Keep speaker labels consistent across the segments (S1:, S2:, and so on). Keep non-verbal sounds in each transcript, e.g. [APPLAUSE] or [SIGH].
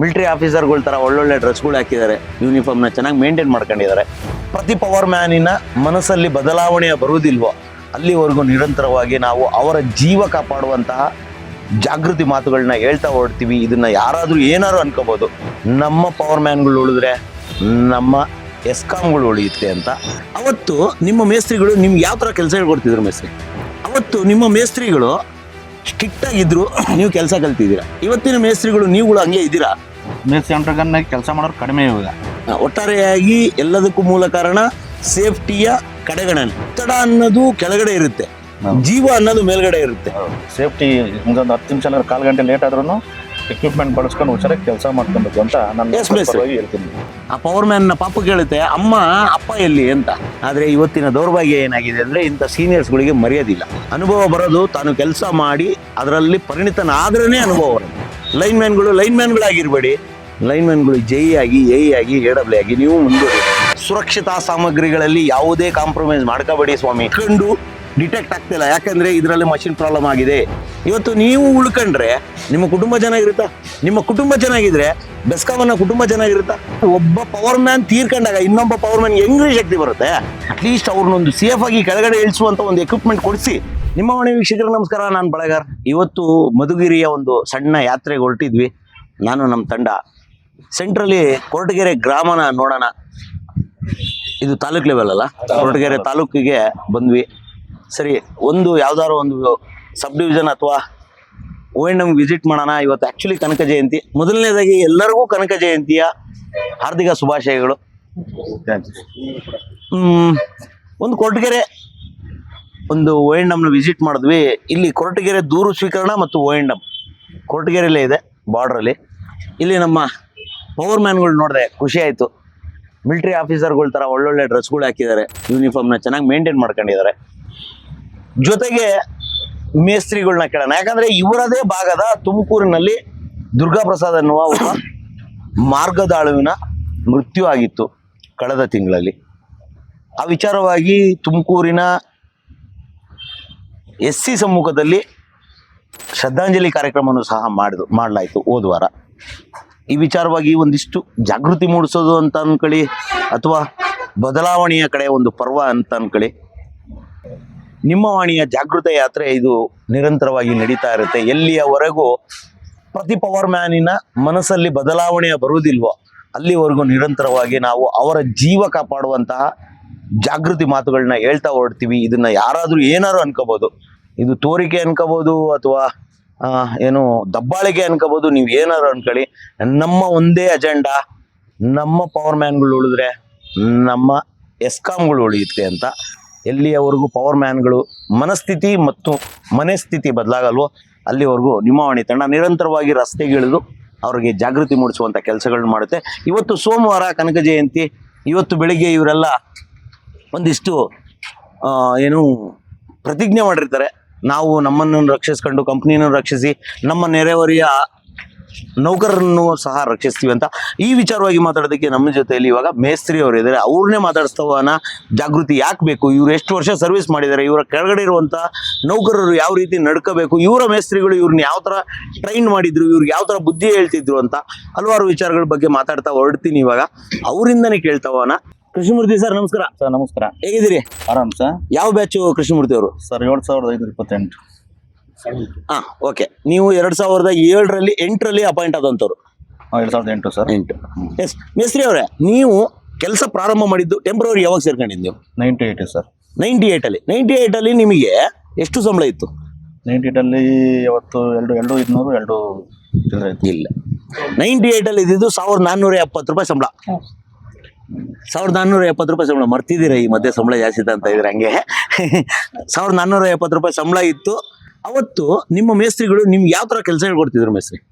S1: Military ಆಫೀಸರ್ಗಳ ಥರ ಒಳ್ಳೊಳ್ಳೆ ಡ್ರೆಸ್ಗಳು ಹಾಕಿದ್ದಾರೆ. ಯೂನಿಫಾರ್ಮ್ನ ಚೆನ್ನಾಗಿ ಮೇಂಟೈನ್ ಮಾಡ್ಕೊಂಡಿದ್ದಾರೆ. ಪ್ರತಿ ಪವರ್ ಮ್ಯಾನಿನ ಮನಸ್ಸಲ್ಲಿ ಬದಲಾವಣೆ ಬರುವುದಿಲ್ವೋ, ಅಲ್ಲಿವರೆಗೂ ನಿರಂತರವಾಗಿ ನಾವು ಅವರ ಜೀವ ಕಾಪಾಡುವಂತಹ ಜಾಗೃತಿ ಮಾತುಗಳನ್ನ ಹೇಳ್ತಾ ಹೊರಡ್ತೀವಿ. ಇದನ್ನ ಯಾರಾದರೂ ಏನಾದ್ರು ಅನ್ಕೋಬೋದು. ನಮ್ಮ ಪವರ್ ಮ್ಯಾನ್ಗಳು ಉಳಿದ್ರೆ ನಮ್ಮ ಎಸ್ಕಾಮ್ಗಳು ಉಳಿಯುತ್ತೆ ಅಂತ. ಅವತ್ತು ನಿಮ್ಮ ಮೇಸ್ತ್ರಿಗಳು ನಿಮ್ಗೆ ಯಾವ ಥರ ಕೆಲಸ ಹೇಳ್ಕೊಡ್ತಿದ್ರು ಮೇಸ್ತ್ರಿ? ಅವತ್ತು ನಿಮ್ಮ ಮೇಸ್ತ್ರಿಗಳು ಸ್ಟ್ರಿಕ್ಟ್ ಆಗಿದ್ರು ನೀವು ಕೆಲಸ ಕಲ್ತಿದ್ದೀರಾ? ಇವತ್ತಿನ ಮೇಸ್ತ್ರಿಗಳು ನೀವುಗಳು ಹಂಗೆ ಇದ್ದೀರಾ?
S2: ಮೇಸ್ತ್ರಿ ಸೆಂಟ್ರಗನ್ನಾಗಿ ಕೆಲಸ ಮಾಡೋರು ಕಡಿಮೆ ಇವಾಗ.
S1: ಒಟ್ಟಾರೆಯಾಗಿ ಎಲ್ಲದಕ್ಕೂ ಮೂಲ ಕಾರಣ ಸೇಫ್ಟಿಯ ಕಡೆಗಣನೆ. ಒತ್ತಡ ಅನ್ನೋದು ಕೆಳಗಡೆ ಇರುತ್ತೆ. ಜೀವ ಅನ್ನೋದು ಮೇಲ್ಗಡೆ ಇರುತ್ತೆ.
S2: ಸೇಫ್ಟಿ ಒಂದೊಂದು ಹತ್ತು ನಿಮಿಷ ಕಾಲು ಗಂಟೆ ಲೇಟ್ ಆದ್ರೂ ಎಕ್ವಿಪ್ಮೆಂಟ್ ಬಳಸ್ಕೊಂಡು ಹುಷಾರಾಗಿ ಕೆಲಸ ಮಾಡ್ಕೊಬೇಕು ಅಂತ ನಾನು
S1: Yes, miss.
S2: ಪರವಾಗಿ ಹೇಳ್ತೀನಿ.
S1: ಆ ಪವರ್ ಮ್ಯಾನ್ನ ಪಾಪ ಕೇಳುತ್ತೆ ಅಮ್ಮ ಅಪ್ಪ ಎಲ್ಲಿ? ಅಂತ. ಆದ್ರೆ ಇವತ್ತಿನ ದೌರ್ಭಾಗ್ಯ ಏನಾಗಿದೆ ಅಂದ್ರೆ ಇಂಥ ಸೀನಿಯರ್ಸ್ಗಳಿಗೆ ಮರೆಯೋದಿಲ್ಲ. ಅನುಭವ ಬರೋದು ತಾನು ಕೆಲಸ ಮಾಡಿ ಅದರಲ್ಲಿ ಪರಿಣಿತನಾದ್ರೇ ಅನುಭವ ಬರೋದು. ಲೈನ್ ಮ್ಯಾನ್ಗಳು ಲೈನ್ ಮ್ಯಾನ್ಗಳಾಗಿರ್ಬೇಡಿ ಲೈನ್ ಮ್ಯಾನ್ಗಳು ಜೈ ಆಗಿ ಎ ಆಗಿ ಎ ಡಬ್ಲ್ಯೂ ಆಗಿ ನೀವು ಮುಂದುವರಿ ಸುರಕ್ಷತಾ ಸಾಮಗ್ರಿಗಳಲ್ಲಿ ಯಾವುದೇ ಕಾಂಪ್ರಮೈಸ್ ಮಾಡ್ಕೋಬೇಡಿ ಸ್ವಾಮಿ. ಕಂಡು ಡಿಟೆಕ್ಟ್ ಆಗ್ತಿಲ್ಲ. ಯಾಕಂದ್ರೆ ಇದರಲ್ಲಿ ಮಷಿನ್ ಪ್ರಾಬ್ಲಮ್ ಆಗಿದೆ. ಇವತ್ತು ನೀವು ಉಳ್ಕೊಂಡ್ರೆ ನಿಮ್ಮ ಕುಟುಂಬ ಚೆನ್ನಾಗಿರುತ್ತಾ? ನಿಮ್ಮ ಕುಟುಂಬ ಚೆನ್ನಾಗಿದ್ರೆ ಬೆಸ್ಕಾಮನ್ನ ಕುಟುಂಬ ಚೆನ್ನಾಗಿರುತ್ತಾ? ಒಬ್ಬ ಪವರ್ ಮ್ಯಾನ್ ತೀರ್ಕೊಂಡಾಗ ಇನ್ನೊಬ್ಬ ಪವರ್ ಮ್ಯಾನ್ ಹೆಂಗ್ರಿ ಶಕ್ತಿ ಬರುತ್ತೆ? ಅಟ್ಲೀಸ್ಟ್ ಅವ್ರನ್ನೊಂದು ಸೇಫ್ ಆಗಿ ಕೆಳಗಡೆ ಇಳಿಸುವಂತ ಒಂದು ಎಕ್ವಿಪ್ಮೆಂಟ್ ಕೊಡಿಸಿ. ನಿಮ್ಮ ಮನೆ ವೀಕ್ಷಕರು, ನಮಸ್ಕಾರ. ನಾನು ಬಳಗಾರ್. ಇವತ್ತು ಮಧುಗಿರಿಯ ಒಂದು ಸಣ್ಣ ಯಾತ್ರೆಗೆ ಹೊರಟಿದ್ವಿ. ನಾನು ನಮ್ಮ ತಂಡ. ಸೆಂಟ್ರಲ್ಲಿ ಕೊರಟಗೆರೆ ಗ್ರಾಮನ ನೋಡೋಣ. ಇದು ತಾಲೂಕ್ ಲೆವೆಲ್ ಅಲ್ಲ. ಕೊರಟಗೆರೆ ತಾಲೂಕಿಗೆ ಬಂದ್ವಿ. ಸರಿ ಒಂದು ಯಾವ್ದಾದ್ರು ಒಂದು ಸಬ್ ಡಿವಿಷನ್ ಅಥವಾ ಓ ಎನ್ ಎಂ ವಿಸಿಟ್ ಮಾಡೋಣ. ಇವತ್ತು ಆ್ಯಕ್ಚುಲಿ ಕನಕ ಜಯಂತಿ. ಮೊದಲನೇದಾಗಿ ಎಲ್ಲರಿಗೂ ಕನಕ ಜಯಂತಿಯ ಹಾರ್ದಿಕ ಶುಭಾಶಯಗಳು. ಹ್ಮ್, ಒಂದು ಕೊರಟಗೆರೆ ಒಂದು ಓ ಎನ್ ವಿಸಿಟ್ ಮಾಡಿದ್ವಿ. ಇಲ್ಲಿ ಕೊರಟಗೆರೆ ದೂರು ಸ್ವೀಕರಣ ಮತ್ತು ಓ ಎನ್ ಡಮ್ ಕೊರಟಗೆರೆಯಲ್ಲೇ ಇದೆ ಬಾರ್ಡ್ರಲ್ಲಿ ಇಲ್ಲಿ ನಮ್ಮ ಪವರ್ ಮ್ಯಾನ್ಗಳು ನೋಡಿದೆ ಖುಷಿ ಆಯಿತು. ಮಿಲಿಟರಿ ಆಫೀಸರ್ಗಳ ಥರ ಒಳ್ಳೊಳ್ಳೆ ಡ್ರೆಸ್ಗಳು ಹಾಕಿದ್ದಾರೆ. ಯೂನಿಫಾರ್ಮ್ನ ಚೆನ್ನಾಗಿ ಮೇಂಟೈನ್ ಮಾಡ್ಕೊಂಡಿದ್ದಾರೆ. ಜೊತೆಗೆ ಮೇಸ್ತ್ರಿಗಳನ್ನ ಕೇಳೋಣ. ಯಾಕಂದ್ರೆ ಇವರದೇ ಭಾಗದ ತುಮಕೂರಿನಲ್ಲಿ ದುರ್ಗಾ ಪ್ರಸಾದ್ ಅನ್ನುವ ಒಬ್ಬ ಮಾರ್ಗದಾಳುವಿನ ಮೃತ್ಯು ಆಗಿತ್ತು ಕಳೆದ ತಿಂಗಳಲ್ಲಿ. ಆ ವಿಚಾರವಾಗಿ ತುಮಕೂರಿನ ಎಸ್ ಸಿ ಸಮ್ಮುಖದಲ್ಲಿ ಶ್ರದ್ಧಾಂಜಲಿ ಕಾರ್ಯಕ್ರಮವನ್ನು ಸಹ ಮಾಡಿದು, ಮಾಡಲಾಯಿತು ಹೋದ ವಾರ. ಈ ವಿಚಾರವಾಗಿ ಒಂದಿಷ್ಟು ಜಾಗೃತಿ ಮೂಡಿಸೋದು ಅಂತ ಅನ್ಕೊಳ್ಳಿ, ಅಥವಾ ಬದಲಾವಣೆಯ ಕಡೆ ಒಂದು ಪರ್ವ ಅಂತ ಅನ್ಕೊಳ್ಳಿ. ನಿಮ್ಮ ವಾಣಿಯ ಜಾಗೃತ ಯಾತ್ರೆ ಇದು ನಿರಂತರವಾಗಿ ನಡೀತಾ ಇರುತ್ತೆ. ಎಲ್ಲಿಯವರೆಗೂ ಪ್ರತಿ ಪವರ್ ಮ್ಯಾನಿನ ಮನಸ್ಸಲ್ಲಿ ಬದಲಾವಣೆ ಬರುವುದಿಲ್ವೋ ಅಲ್ಲಿವರೆಗೂ ನಿರಂತರವಾಗಿ ನಾವು ಅವರ ಜೀವ ಕಾಪಾಡುವಂತಹ ಜಾಗೃತಿ ಮಾತುಗಳನ್ನ ಹೇಳ್ತಾ ಹೊರಡ್ತೀವಿ. ಇದನ್ನ ಯಾರಾದರೂ ಏನಾದ್ರು ಅನ್ಕೋಬೋದು. ಇದು ತೋರಿಕೆ ಅನ್ಕೋಬೋದು ಅಥವಾ ಏನು ದಬ್ಬಾಳಿಕೆ ಅನ್ಕೋಬೋದು. ನೀವು ಏನಾದ್ರು ಅನ್ಕೊಳ್ಳಿ. ನಮ್ಮ ಒಂದೇ ಅಜೆಂಡಾ ನಮ್ಮ ಪವರ್ ಮ್ಯಾನ್ಗಳು ಉಳಿದ್ರೆ ನಮ್ಮ ಎಸ್ಕಾಮ್ಗಳು ಉಳಿಯುತ್ತೆ ಅಂತ ಎಲ್ಲಿಯವರೆಗೂ ಪವರ್ ಮ್ಯಾನ್ಗಳು ಮನಸ್ಥಿತಿ ಮತ್ತು ಮನಸ್ಥಿತಿ ಬದಲಾಗಲ್ವೋ ಅಲ್ಲಿವರೆಗೂ ನಿಮ್ಮವಾಣಿ ತಂಡ ನಿರಂತರವಾಗಿ ರಸ್ತೆಗಿಳಿದು ಅವರಿಗೆ ಜಾಗೃತಿ ಮೂಡಿಸುವಂಥ ಕೆಲಸಗಳನ್ನ ಮಾಡುತ್ತೆ. ಇವತ್ತು ಸೋಮವಾರ ಕನಕ ಜಯಂತಿ, ಇವತ್ತು ಬೆಳಿಗ್ಗೆ ಇವರೆಲ್ಲ ಒಂದಿಷ್ಟು ಏನು ಪ್ರತಿಜ್ಞೆ ಮಾಡಿರ್ತಾರೆ. ನಾವು ನಮ್ಮನ್ನು ರಕ್ಷಿಸ್ಕೊಂಡು ಕಂಪ್ನಿಯನ್ನು ರಕ್ಷಿಸಿ, ನಮ್ಮ ನೆರೆಹೊರೆಯ ನೌಕರರನ್ನು ಸಹ ರಕ್ಷಿಸ್ತೀವಿ ಅಂತ ಈ ವಿಚಾರವಾಗಿ ಮಾತಾಡೋದಕ್ಕೆ ನಮ್ಮ ಜೊತೆಯಲ್ಲಿ ಇವಾಗ ಮೇಸ್ತ್ರಿ ಅವರು ಇದ್ದಾರೆ. ಅವ್ರನ್ನೇ ಮಾತಾಡಿಸ್ತವನ ಜಾಗೃತಿ ಯಾಕೆ ಬೇಕು? ಇವ್ರು ಎಷ್ಟು ವರ್ಷ ಸರ್ವಿಸ್ ಮಾಡಿದ್ದಾರೆ? ಇವರ ಕೆಳಗಡೆ ಇರುವಂಥ ನೌಕರರು ಯಾವ ರೀತಿ ನಡ್ಕೋಬೇಕು? ಇವರ ಮೇಸ್ತ್ರಿಗಳು ಇವ್ರನ್ನ ಯಾವ ಥರ ಟ್ರೈನ್ ಮಾಡಿದ್ರು? ಇವ್ರಿಗೆ ಯಾವ ಥರ ಬುದ್ಧಿ ಹೇಳ್ತಿದ್ರು ಅಂತ ಹಲವಾರು ವಿಚಾರಗಳ ಬಗ್ಗೆ ಮಾತಾಡ್ತಾ ಹೊರಡ್ತೀನಿ ಇವಾಗ. ಅವರಿಂದನೇ ಕೇಳ್ತಾವನ ಕೃಷ್ಣಮೂರ್ತಿ ಸರ್ ನಮಸ್ಕಾರ.
S2: ಸರ್ ನಮಸ್ಕಾರ.
S1: ಹೇಗಿದ್ದೀರಿ?
S2: ಆರಾಮ್ ಸರ್.
S1: ಯಾವ ಬ್ಯಾಚು ಕೃಷ್ಣಮೂರ್ತಿ ಅವರು?
S2: ಸರ್ ಏಳು ಸಾವಿರದ ಐನೂರ ಇಪ್ಪತ್ತೆಂಟು.
S1: ಹಾ ಓಕೆ ನೀವು ಎರಡ್ ಸಾವಿರದ ಏಳರಲ್ಲಿ ಎಂಟರಲ್ಲಿ ಅಪಾಯಿಂಟ್ ಆದಂತವ್ರು.
S2: ಎರಡು ಸಾವಿರದ ಎಂಟು ಸರ್.
S1: ಎಂಟು. ಎಸ್ ಮೇಸ್ತ್ರಿ ಅವರೇ ನೀವು ಕೆಲಸ ಪ್ರಾರಂಭ ಮಾಡಿದ್ದು ಟೆಂಪ್ರವರಿ ಯಾವಾಗ ಸೇರ್ಕೊಂಡಿದ್ದು ನೀವು?
S2: Ninety eight sir.
S1: ನೈಂಟಿ ಏಯ್ಟಲ್ಲಿ ನೈಂಟಿ ಅಲ್ಲಿ ನಿಮಗೆ ಎಷ್ಟು ಸಂಬಳ ಇತ್ತು?
S2: ನೈಂಟಿ ಎಯ್ಟಲ್ಲಿ ಇವತ್ತು ಎರಡು ಎರಡು ಇನ್ನೂರು ಎರಡು ಚಿಲ್ಲರೆ ಇತ್ತು.
S1: ಇಲ್ಲ. ನೈಂಟಿ ಏಯ್ಟಲ್ಲಿ ಇದ್ದಿದ್ದು ಸಾವಿರದ ನಾನ್ನೂರ ಎಪ್ಪತ್ತು ರೂಪಾಯಿ ಸಂಬಳ. ಸಾವಿರದ ನಾನ್ನೂರ ಎಪ್ಪತ್ತು ರೂಪಾಯಿ ಸಂಬಳ. ಮರ್ತಿದ್ದೀರಾ ಈ ಮಧ್ಯೆ ಸಂಬಳ ಜಾಸ್ತಿ ಇದೆ ಅಂತ ಇದ್ರೆ ಹಂಗೆ? ಸಾವಿರದ ನಾನ್ನೂರ ಎಪ್ಪತ್ತು ರೂಪಾಯಿ ಸಂಬಳ ಇತ್ತು. ಅವತ್ತು ನಿಮ್ಮ ಮೇಸ್ತ್ರಿಗಳು ನಿಮ್ಗೆ ಯಾವ ತರ ಕೆಲಸ ಹೇಳ್ಕೊಡ್ತಿದ್ರು ಮೇಸ್ತ್ರಿ?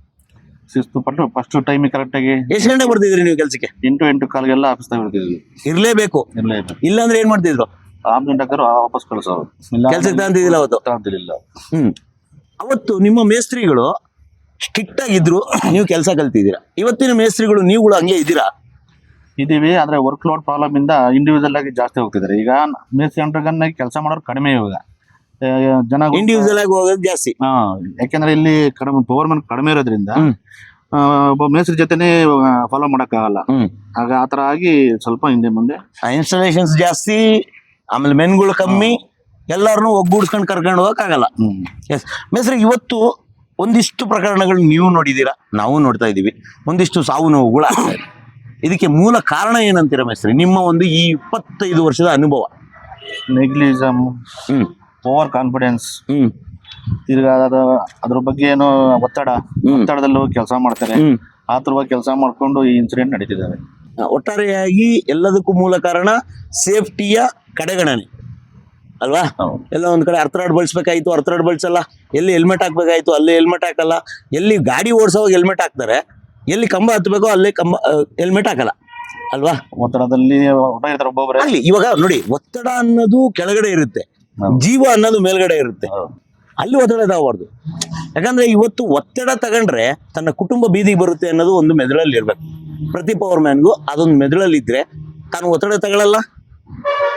S2: ಶಿಸ್ತು ಪಟ್ಟು ಫಸ್ಟ್ ಟೈಮಿಗೆ ಕರೆಕ್ಟಾಗಿ
S1: ಎಷ್ಟು ಗಂಟೆ ಬರ್ತಿದ್ರಿ ನೀವು ಕೆಲಸಕ್ಕೆ?
S2: ಎಂಟು ಎಂಟು ಕಾಲಿಗೆಲ್ಲ ಆಫೀಸ್ದಾಗ ಇರ್ತಿದ್ವಿ
S1: ಇರಲೇಬೇಕು.
S2: ಇರಲೇಬೇಕು. ಇಲ್ಲ
S1: ಇಲ್ಲಾಂದ್ರೆ ಏನು ಮಾಡ್ತಿದ್ರು?
S2: ಆರು ಗಂಟೆ ವಾಪಸ್ ಕಳಿಸೋರು.
S1: ಕೆಲಸಕ್ಕೆ ತಗೊಂತಿದ್ದಿಲ್ಲ ಅವತ್ತು?
S2: ತಗೊಂತಿರ್ಲಿಲ್ಲ.
S1: ಹ್ಮ್. ಅವತ್ತು ನಿಮ್ಮ ಮೇಸ್ತ್ರಿಗಳು ಸ್ಟ್ರಿಕ್ಟ್ ಆಗಿದ್ರು ನೀವು ಕೆಲಸ ಕಲ್ತಿದ್ದೀರಾ? ಇವತ್ತಿನ ಮೇಸ್ತ್ರಿಗಳು ನೀವುಗಳು ಹಂಗೆ ಇದ್ದೀರಾ?
S2: ಇದೀವಿ ಆದ್ರೆ ವರ್ಕ್ ಲೋಡ್ ಪ್ರಾಬ್ಲಮ್ ಇಂದ ಇಂಡಿವಿಜುವಲ್ ಆಗಿ ಜಾಸ್ತಿ ಹೋಗ್ತಿದ್ದಾರೆ. ಈಗ ಮೇಸ್ ಆಗಿ ಕೆಲಸ ಮಾಡೋರು ಕಡಿಮೆ ಇವಾಗ. ಜನ
S1: ಇಂಡಿವಿಜುವಲ್ ಆಗಿ ಹೋಗೋದು ಜಾಸ್ತಿ.
S2: ಹಾ ಯಾಕೆಂದ್ರೆ ಇಲ್ಲಿ ಕಡಿಮೆ ಪವರ್ ಮ್ಯಾನ್ ಕಡಿಮೆ ಇರೋದ್ರಿಂದ ಒಬ್ಬ ಮೇಸ್ತ್ರಿ ಜೊತೆನೆ ಫಾಲೋ ಆಗಲ್ಲ
S1: ಹ್ಮ್.
S2: ಆಗ ಆತರ ಆಗಿ ಸ್ವಲ್ಪ ಹಿಂದೆ ಮುಂದೆ
S1: ಇನ್ಸ್ಟಾಲೇಷನ್ಸ್ ಜಾಸ್ತಿ ಆಮೇಲೆ ಮೆನ್ಗಳು ಕಮ್ಮಿ ಎಲ್ಲಾರನು ಒಗ್ಗೂಡ್ಸ್ಕೊಂಡು ಕರ್ಕೊಂಡು ಹೋಗಕ್ಕಾಗಲ್ಲ. ಎಸ್ ಮೇಸ್ರಿ ಇವತ್ತು ಒಂದಿಷ್ಟು ಪ್ರಕರಣಗಳು ನೀವು ನೋಡಿದ್ದೀರಾ? ನಾವು ನೋಡ್ತಾ ಇದ್ದೀವಿ. ಒಂದಿಷ್ಟು ಸಾವು ನೋವುಗಳು ಇದಕ್ಕೆ ಮೂಲ ಕಾರಣ ಏನಂತೀರಾ ಮೇಸ್ರಿ ನಿಮ್ಮ ಒಂದು ಈ ಇಪ್ಪತ್ತೈದು ವರ್ಷದ ಅನುಭವ.
S2: ನೆಗ್ಲಿಸಮ್
S1: ಹ್ಮ್.
S2: ಓವರ್ ಕಾನ್ಫಿಡೆನ್ಸ್
S1: ಹ್ಮ್.
S2: ತಿರ್ಗಾ ಅದ ಅದ್ರ ಬಗ್ಗೆ ಏನು ಒತ್ತಡ. ಒತ್ತಡದಲ್ಲೂ ಕೆಲಸ ಮಾಡ್ತಾರೆ. ಆತರ ಕೆಲಸ ಮಾಡ್ಕೊಂಡು ಈ ಇನ್ಸಿಡೆಂಟ್ ನಡೀತಿದ್ದಾರೆ
S1: ಒಟ್ಟಾರೆಯಾಗಿ ಎಲ್ಲದಕ್ಕೂ ಮೂಲ ಕಾರಣ ಸೇಫ್ಟಿಯ ಕಡೆಗಣನೆ. ಅಲ್ವಾ? ಎಲ್ಲ ಒಂದ್ ಕಡೆ ಅರ್ಥರಾಡ್ ಬಳಸ್ಬೇಕಾಯ್ತು ಅರ್ಥರಾಡ್ ಬಳಸಲ್ಲ. ಎಲ್ಲಿ ಹೆಲ್ಮೆಟ್ ಹಾಕ್ಬೇಕಾಯ್ತು ಅಲ್ಲಿ ಹೆಲ್ಮೆಟ್ ಹಾಕಲ್ಲ. ಎಲ್ಲಿ ಗಾಡಿ ಓಡಿಸೋವಾಗ ಹೆಲ್ಮೆಟ್ ಹಾಕ್ತಾರೆ. ಎಲ್ಲಿ ಕಂಬ ಹತ್ತಬೇಕೋ ಅಲ್ಲೇ ಕಂಬ ಹೆಲ್ಮೆಟ್ ಹಾಕಲ್ಲ. ಅಲ್ವಾ?
S2: ಒತ್ತಡದಲ್ಲಿ ಇರ್ತಾರೆ ಒಬ್ಬೊಬ್ಬರೇ.
S1: ಅಲ್ಲಿ ಇವಾಗ ನೋಡಿ ಒತ್ತಡ ಅನ್ನೋದು ಕೆಳಗಡೆ ಇರುತ್ತೆ. ಜೀವ ಅನ್ನೋದು ಮೇಲ್ಗಡೆ ಇರುತ್ತೆ. ಅಲ್ಲಿ ಒತ್ತಡ ತಗೋಬಾರ್ದು ಯಾಕಂದ್ರೆ ಇವತ್ತು ಒತ್ತಡ ತಗೊಂಡ್ರೆ ತನ್ನ ಕುಟುಂಬ ಬೀದಿಗೆ ಬರುತ್ತೆ ಅನ್ನೋದು ಒಂದು ಮೆದುಳಲ್ಲಿ ಇರ್ಬೇಕು. ಪ್ರತಿ ಪವರ್ ಮ್ಯಾನ್ಗೂ ಅದೊಂದು ಮೆದುಳಲ್ಲಿ ಇದ್ರೆ ತಾನು ಒತ್ತಡ ತಗೊಳ್ಳಲ್ಲ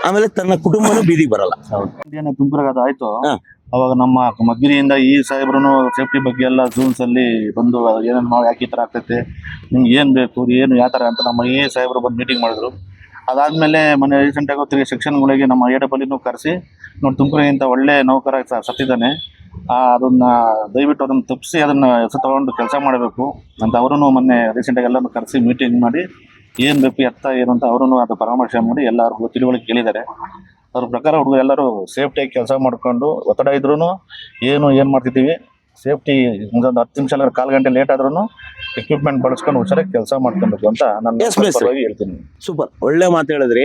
S1: ಆಮೇಲೆ ತನ್ನ ಕುಟುಂಬನೂ ಬೀದಿಗೆ ಬರಲ್ಲ.
S2: ತುಂಬಾಯ್ತು ಆಯ್ತು. ಅವಾಗ ನಮ್ಮ ಮದ್ಗಿರಿಯಿಂದ ಈ ಸಾಹೇಬ್ರು ಸೇಫ್ಟಿ ಬಗ್ಗೆ ಎಲ್ಲ ಜೂನ್ಸ್ ಅಲ್ಲಿ ಬಂದು ಏನೇನು ನಾವು ಯಾಕೆ ಈ ತರ ಆಗ್ತೈತೆ ನಿಮ್ಗೆ ಏನು ಬೇಕು ಏನು ಯಾವ ಥರ ಅಂತ ನಮ್ಮ ಈ ಸಾಹೇಬ್ರು ಬಂದು ಮೀಟಿಂಗ್ ಮಾಡಿದ್ರು. ಅದಾದ್ಮೇಲೆ ಮೊನ್ನೆ ರೀಸೆಂಟಾಗಿ ತಿರುಗಿ ಸೆಕ್ಷನ್ಗಳಿಗೆ ನಮ್ಮ ಎ ಡಬ್ಲ್ಯೂನು ಕರೆಸಿ ನೋಡಿ ತುಮಕೂರಿಗಿಂತ ಒಳ್ಳೆ ನೌಕರ ಸತ್ತಿದ್ದಾನೆ. ಆ, ಅದನ್ನ ದಯವಿಟ್ಟು ಅದನ್ನು ತಪ್ಪಿಸಿ ಅದನ್ನು ಹೆಸರು ತಗೊಂಡು ಕೆಲಸ ಮಾಡಬೇಕು ಅಂತ ಅವರೂ ಮೊನ್ನೆ ರೀಸೆಂಟಾಗಿ ಎಲ್ಲರೂ ಕರೆಸಿ ಮೀಟಿಂಗ್ ಮಾಡಿ ಏನು ಬೇಕು ಎತ್ತ ಏನು ಅಂತ ಅವರೂ ಅದು ಪರಾಮರ್ಶೆ ಮಾಡಿ ಎಲ್ಲರಿಗೂ ತಿಳುವಳಿಕೆ ಕೇಳಿದ್ದಾರೆ ಅದ್ರ ಪ್ರಕಾರ ಹುಡುಗರು ಎಲ್ಲರೂ ಸೇಫ್ಟಿಯಾಗಿ ಕೆಲಸ ಮಾಡ್ಕೊಂಡು ಒತ್ತಡ ಇದ್ರೂ ಏನು ಏನು ಮಾಡ್ತಿದ್ದೀವಿ ಸೇಫ್ಟಿ ಒಂದೊಂದು ಹತ್ತು ನಿಮಿಷ ಅಲ್ಲ ಕಾಲು ಗಂಟೆ ಲೇಟ್ ಆದ್ರೂ ಎಕ್ವಿಪ್ಮೆಂಟ್ ಬಳಸ್ಕೊಂಡು ಹುಷಾರಾಗಿ ಕೆಲಸ ಮಾಡ್ಕೊಬೇಕು ಅಂತ ನಾನು ಹೇಳ್ತೀನಿ.
S1: ಸೂಪರ್ ಒಳ್ಳೆ ಮಾತು ಹೇಳಿದ್ರಿ.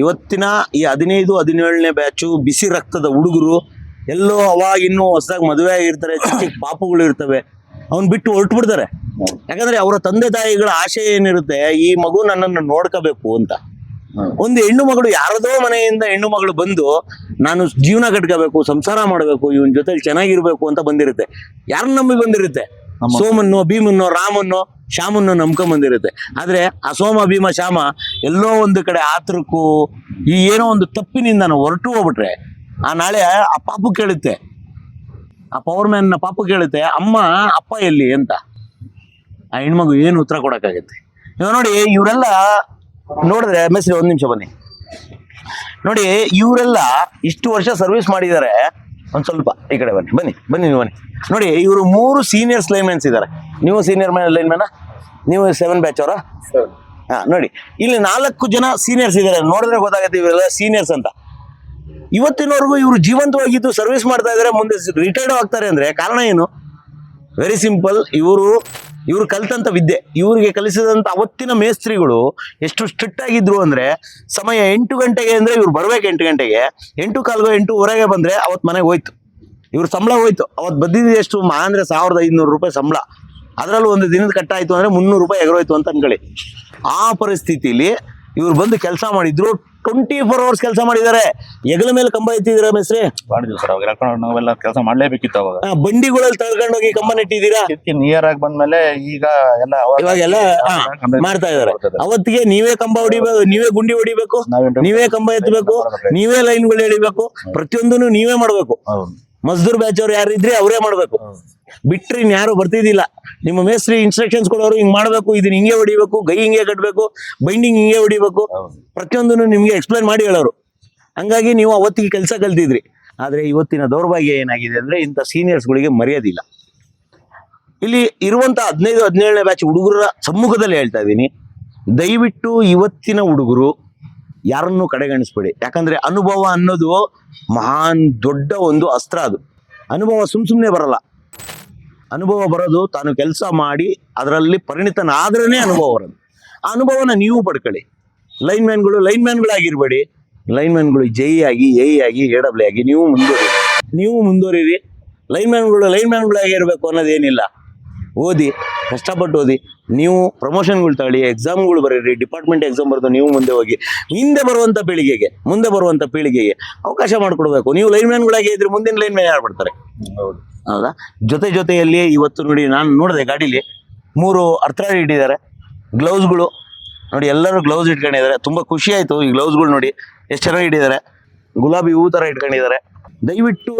S1: ಇವತ್ತಿನ ಈ ಹದಿನೈದು ಹದಿನೇಳನೇ ಬ್ಯಾಚು ಬಿಸಿ ರಕ್ತದ ಹುಡುಗರು ಎಲ್ಲೋ ಅವಾಗ ಇನ್ನೂ ಹೊಸದಾಗಿ ಮದುವೆ ಆಗಿರ್ತಾರೆ ಚಿಕ್ಕ ಚಿಕ್ಕ ಪಾಪುಗಳು ಇರ್ತವೆ. ಅವ್ನ್ ಬಿಟ್ಟು ಹೊರಟು ಬಿಡ್ತಾರೆ. ಯಾಕಂದ್ರೆ ಅವರ ತಂದೆ ತಾಯಿಗಳ ಆಶೆ ಏನಿರುತ್ತೆ ಈ ಮಗು ನನ್ನನ್ನು ನೋಡ್ಕೋಬೇಕು ಅಂತ. ಒಂದು ಹೆಣ್ಣು ಮಗಳು ಯಾರದೋ ಮನೆಯಿಂದ ಹೆಣ್ಣು ಮಗಳು ಬಂದು ನಾನು ಜೀವನ ಕಟ್ಕೋಬೇಕು ಸಂಸಾರ ಮಾಡಬೇಕು ಇವನ್ ಜೊತೆ ಚೆನ್ನಾಗಿರ್ಬೇಕು ಅಂತ ಬಂದಿರುತ್ತೆ. ಯಾರನ್ನ ನಂಬಿ ಬಂದಿರುತ್ತೆ? ಸೋಮನ್ನು, ಭೀಮನ್ನು, ರಾಮನ್ನು, ಶ್ಯಾಮನ್ನು ನಂಬ್ಕೊಂಡ್ ಬಂದಿರುತ್ತೆ ಆದ್ರೆ ಆ ಸೋಮ, ಭೀಮ, ಶ್ಯಾಮ ಎಲ್ಲೋ ಒಂದು ಕಡೆ ಆತರಕ್ಕೂ ಈ ಏನೋ ಒಂದು ತಪ್ಪಿನಿಂದ ಹೊರಟು ಹೋಗ್ಬಿಟ್ರೆ, ಆ ನಾಳೆ ಆ ಪಾಪು ಕೇಳುತ್ತೆ. ಆ ಪವರ್ನ ಪಾಪು ಕೇಳುತ್ತೆ, ಅಮ್ಮ, ಅಪ್ಪ ಎಲ್ಲಿ? ಅಂತ. ಆ ಹೆಣ್ಮಗು ಏನು ಉತ್ತರ ಕೊಡಕ್ಕಾಗತ್ತೆ? ಇವಾಗ ನೋಡಿ, ಇವರೆಲ್ಲ ನೋಡಿದ್ರೆ, ಮೆಸ್ರಿ ಒಂದ್ ನಿಮಿಷ ಬನ್ನಿ. ನೋಡಿ, ಇವರೆಲ್ಲ ಇಷ್ಟು ವರ್ಷ ಸರ್ವಿಸ್ ಮಾಡಿದ್ದಾರೆ. ಒಂದ್ ಸ್ವಲ್ಪ ಈ ಕಡೆ ಬನ್ನಿ ಬನ್ನಿ ಬನ್ನಿ ನೀವು ಬನ್ನಿ. ನೋಡಿ ಇವರು ಮೂರು ಸೀನಿಯರ್ಸ್ ಲೈನ್ಮೆನ್ಸ್ ಇದ್ದಾರೆ ನೀವು ಸೀನಿಯರ್ ಮ್ಯಾನ್ ಲೈನ್ಮೆನ ನೀವು ಸೆವೆನ್ ಬ್ಯಾಚ್ ಅವರ? ಹಾಂ ನೋಡಿ ಇಲ್ಲಿ ನಾಲ್ಕು ಜನ ಸೀನಿಯರ್ಸ್ ಇದ್ದಾರೆ ನೋಡಿದ್ರೆ ಗೊತ್ತಾಗತ್ತೆ ಇವರೆಲ್ಲ ಸೀನಿಯರ್ಸ್ ಅಂತ. ಇವತ್ತಿನವರೆಗೂ ಇವರು ಜೀವಂತವಾಗಿದ್ದು ಸರ್ವಿಸ್ ಮಾಡ್ತಾ ಇದ್ದಾರೆ ಮುಂದೆ ರಿಟೈರ್ಡ್ ಆಗ್ತಾರೆ ಅಂದ್ರೆ ಕಾರಣ ಏನು? ವೆರಿ ಸಿಂಪಲ್ ಇವರು ಇವರು ಕಲಿತಂಥ ವಿದ್ಯೆ. ಇವರಿಗೆ ಕಲಿಸಿದಂಥ ಅವತ್ತಿನ ಮೇಸ್ತ್ರಿಗಳು ಎಷ್ಟು ಸ್ಟ್ರಿಕ್ಟ್ ಆಗಿದ್ರು ಅಂದರೆ ಸಮಯ ಎಂಟು ಗಂಟೆಗೆ ಅಂದರೆ ಇವ್ರು ಬರಬೇಕು ಎಂಟು ಗಂಟೆಗೆ. ಎಂಟು ಕಾಲ್ಗೋ ಎಂಟೂವರೆಗೆ ಬಂದರೆ ಅವತ್ತು ಮನೆಗೆ ಹೋಯ್ತು. ಇವ್ರ ಸಂಬಳ ಹೋಯ್ತು. ಅವತ್ತು ಬದ್ದಿದ್ದು ಎಷ್ಟು? ಮಾ ಅಂದರೆ ಸಾವಿರದ ಐದುನೂರು ರೂಪಾಯಿ ಸಂಬಳ. ಅದರಲ್ಲೂ ಒಂದು ದಿನದ ಕಟ್ಟಾಯಿತು ಅಂದರೆ ಮುನ್ನೂರು ರೂಪಾಯಿ ಎಗರೋಯ್ತು ಅಂತ ಅಂದ್ಕೊಳ್ಳಿ ಆ ಪರಿಸ್ಥಿತಿಲಿ ಇವ್ರು ಬಂದು ಕೆಲಸ ಮಾಡಿದ್ರು ಟ್ವೆಂಟಿ ಫೋರ್ ಅವರ್ಸ್ ಕೆಲಸ ಮಾಡಿದ್ದಾರೆ. ಹೆಗಲ ಮೇಲೆ ಕಂಬ ಎತ್ತಿದ್ದೀರಾ ಮೇಸ್ರಿ
S2: ಮಾಡಿದ್ವಿ ಸರ್ ಅವಾಗ ಎಳ್ಕೊಂಡು ನಾವೆಲ್ಲ ಕೆಲಸ ಮಾಡ್ಲೇಬೇಕಿತ್ತು ಅವಾಗ.
S1: ಆ, ಬಂಡಿಗಳಲ್ಲಿ ತಳ್ಕೊಂಡು ಹೋಗಿ ಕಂಬ ನೆಟ್ಟಿದ್ದೀರಾ
S2: ನಿಯರ್ ಆಗಿ ಬಂದ್ಮೇಲೆ ಈಗ ಎಲ್ಲ ಇವಾಗ
S1: ಇವಾಗೆಲ್ಲ ಹಾ, ಮಾಡ್ತಾ ಇದಾರೆ ಅವತ್ತಿಗೆ ನೀವೇ ಕಂಬ ಹೊಡಿಬೇಕು ನೀವೇ ಗುಂಡಿ ಹೊಡಿಬೇಕು
S2: ನಾವೇನ್
S1: ನೀವೇ ಕಂಬ ಎತ್ತಬೇಕು ನೀವೇ ಲೈನ್ಗಳು ಎಳಿಬೇಕು ಪ್ರತಿಯೊಂದನ್ನು ನೀವೇ ಮಾಡ್ಬೇಕು.
S2: ಹೌದು.
S1: ಮಜ್ದೂರ್ ಬ್ಯಾಚ್ ಅವ್ರು ಯಾರು ಇದ್ರೆ ಅವರೇ ಮಾಡ್ಬೇಕು. ಬಿಟ್ರಿ ಇನ್ಯಾರು ಬರ್ತಿದ್ದಿಲ್ಲ ನಿಮ್ಮ ಮೇಸ್ತ್ರಿ ಇನ್ಸ್ಟ್ರಕ್ಷನ್ಸ್ ಕೊಡೋರು ಹಿಂಗ್ ಮಾಡ್ಬೇಕು ಇದನ್ನ ಹಿಂಗೆ ಹೊಡಿಬೇಕು ಗೈ ಹಿಂಗೆ ಕಟ್ಬೇಕು ಬೈಂಡಿಂಗ್ ಹಿಂಗೆ ಹೊಡಿಬೇಕು. ಪ್ರತಿಯೊಂದನ್ನು ನಿಮ್ಗೆ ಎಕ್ಸ್ಪ್ಲೈನ್ ಮಾಡಿ ಹೇಳೋರು. ಹಂಗಾಗಿ ನೀವು ಅವತ್ತಿಗೆ ಕೆಲಸ ಕಲ್ತಿದ್ರಿ. ಆದ್ರೆ ಇವತ್ತಿನ ದೌರ್ಭಾಗ್ಯ ಏನಾಗಿದೆ ಅಂದ್ರೆ ಇಂಥ ಸೀನಿಯರ್ಸ್ಗಳಿಗೆ ಮರ್ಯಾದಿಲ್ಲ. ಇಲ್ಲಿ ಇರುವಂತ ಹದಿನೈದು ಹದಿನೇಳನೇ ಬ್ಯಾಚ್ ಹುಡುಗರ ಸಮ್ಮುಖದಲ್ಲಿ ಹೇಳ್ತಾ ಇದ್ದೀನಿ. ದಯವಿಟ್ಟು ಇವತ್ತಿನ ಹುಡುಗರು ಯಾರನ್ನೂ ಕಡೆಗಣಿಸ್ಬೇಡಿ. ಯಾಕಂದ್ರೆ ಅನುಭವ ಅನ್ನೋದು ಮಹಾನ್ ದೊಡ್ಡ ಒಂದು ಅಸ್ತ್ರ ಅದು. ಅನುಭವ ಸುಮ್ ಸುಮ್ಮನೆ ಬರಲ್ಲ. ಅನುಭವ ಬರೋದು ತಾನು ಕೆಲಸ ಮಾಡಿ ಅದರಲ್ಲಿ ಪರಿಣಿತನಾದ್ರೇ ಅನುಭವ ಬರೋದು. ಆ ಅನುಭವನ ನೀವು ಪಡ್ಕೊಳ್ಳಿ. ಲೈನ್ ಮ್ಯಾನ್ಗಳು ಲೈನ್ ಮ್ಯಾನ್ಗಳಾಗಿರ್ಬೇಡಿ ಲೈನ್ ಮ್ಯಾನ್ಗಳು ಜೈ ಆಗಿ, ಎ ಆಗಿ, ಎ ಡಬ್ಲ್ಯೂ ಆಗಿ, ನೀವು ಮುಂದುವರಿ ನೀವು ಮುಂದುವರಿರಿ. ಲೈನ್ ಮ್ಯಾನ್ಗಳು ಲೈನ್ ಮ್ಯಾನ್ಗಳಾಗಿರ್ಬೇಕು ಅನ್ನೋದೇನಿಲ್ಲ. ಓದಿ ಕಷ್ಟಪಟ್ಟು ಓದಿ, ನೀವು ಪ್ರಮೋಷನ್ಗಳು ತಗೊಳ್ಳಿ ಎಕ್ಸಾಮ್ಗಳು ಬರೀರಿ ಡಿಪಾರ್ಟ್ಮೆಂಟ್ ಎಕ್ಸಾಮ್ ಬರೆದು ನೀವು ಮುಂದೆ ಹೋಗಿ, ಹಿಂದೆ ಬರುವಂಥ ಪೀಳಿಗೆಗೆ, ಮುಂದೆ ಬರುವಂಥ ಪೀಳಿಗೆಗೆ ಅವಕಾಶ ಮಾಡಿಕೊಡ್ಬೇಕು. ನೀವು ಲೈನ್ ಮ್ಯಾನ್ಗಳಾಗಿ ಇದ್ರೆ ಮುಂದಿನ ಲೈನ್ ಮ್ಯಾನ್ ಯಾರು ಬರ್ತಾರೆ
S2: ಹೌದು?
S1: ಹೌದಾ ಜೊತೆ ಜೊತೆಯಲ್ಲಿ ಇವತ್ತು ನೋಡಿ ನಾನು ನೋಡಿದೆ ಗಾಡೀಲಿ, ಮೂರು ಅರ್ಥ ಇಟ್ಟಿದ್ದಾರೆ ಗ್ಲೌಸ್ಗಳು ನೋಡಿ ಎಲ್ಲರೂ ಗ್ಲೌಸ್ ಇಟ್ಕೊಂಡಿದ್ದಾರೆ, ತುಂಬ ಖುಷಿ ಆಯಿತು ಈ ಗ್ಲೌಸ್ಗಳು ನೋಡಿ, ಎಷ್ಟು ಚೆನ್ನಾಗಿ ಇಟ್ಟಿದ್ದಾರೆ, ಗುಲಾಬಿ ಹೂ ಥರ ಇಟ್ಕೊಂಡಿದ್ದಾರೆ. ದಯವಿಟ್ಟು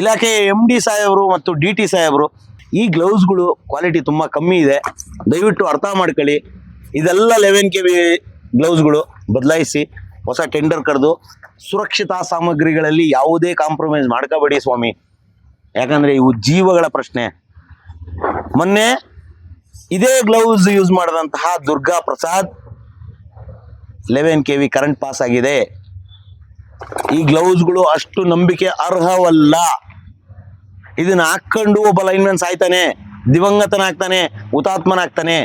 S1: ಇಲಾಖೆ ಎಂ ಡಿ ಸಾಹೇಬರು ಮತ್ತು ಡಿ ಟಿ ಸಾಹೇಬರು ಈ ಗ್ಲೌಸ್ಗಳು ಕ್ವಾಲಿಟಿ ತುಂಬ ಕಮ್ಮಿ ಇದೆ. ದಯವಿಟ್ಟು ಅರ್ಥ ಮಾಡ್ಕೊಳ್ಳಿ. ಇದೆಲ್ಲ ಲೆವೆನ್ ಕೆ ವಿ ಗ್ಲೌಸ್ಗಳು ಬದಲಾಯಿಸಿ ಹೊಸ ಟೆಂಡರ್ ಕರೆದು ಸುರಕ್ಷತಾ ಸಾಮಗ್ರಿಗಳಲ್ಲಿ ಯಾವುದೇ ಕಾಂಪ್ರಮೈಸ್ ಮಾಡ್ಕೋಬೇಡಿ ಸ್ವಾಮಿ. ಯಾಕಂದರೆ ಇವು ಜೀವಗಳ ಪ್ರಶ್ನೆ. ಮೊನ್ನೆ ಇದೇ ಗ್ಲೌಸ್ ಯೂಸ್ ಮಾಡಿದಂತಹ Durga Prasad eleven K V current pass ಆಗಿದೆ. ಈ ಗ್ಲೌಸ್ಗಳು ಅಷ್ಟು ನಂಬಿಕೆ ಅರ್ಹವಲ್ಲ. ಇದನ್ನ ಹಾಕೊಂಡು ಒಬ್ಬ ಲೈನ್ಮನ್ ಸಾಯ್ತಾನೆ ದಿವಂಗತನಾಗ್ತಾನೆ ಹುತಾತ್ಮನಾಗ್ತಾನೆ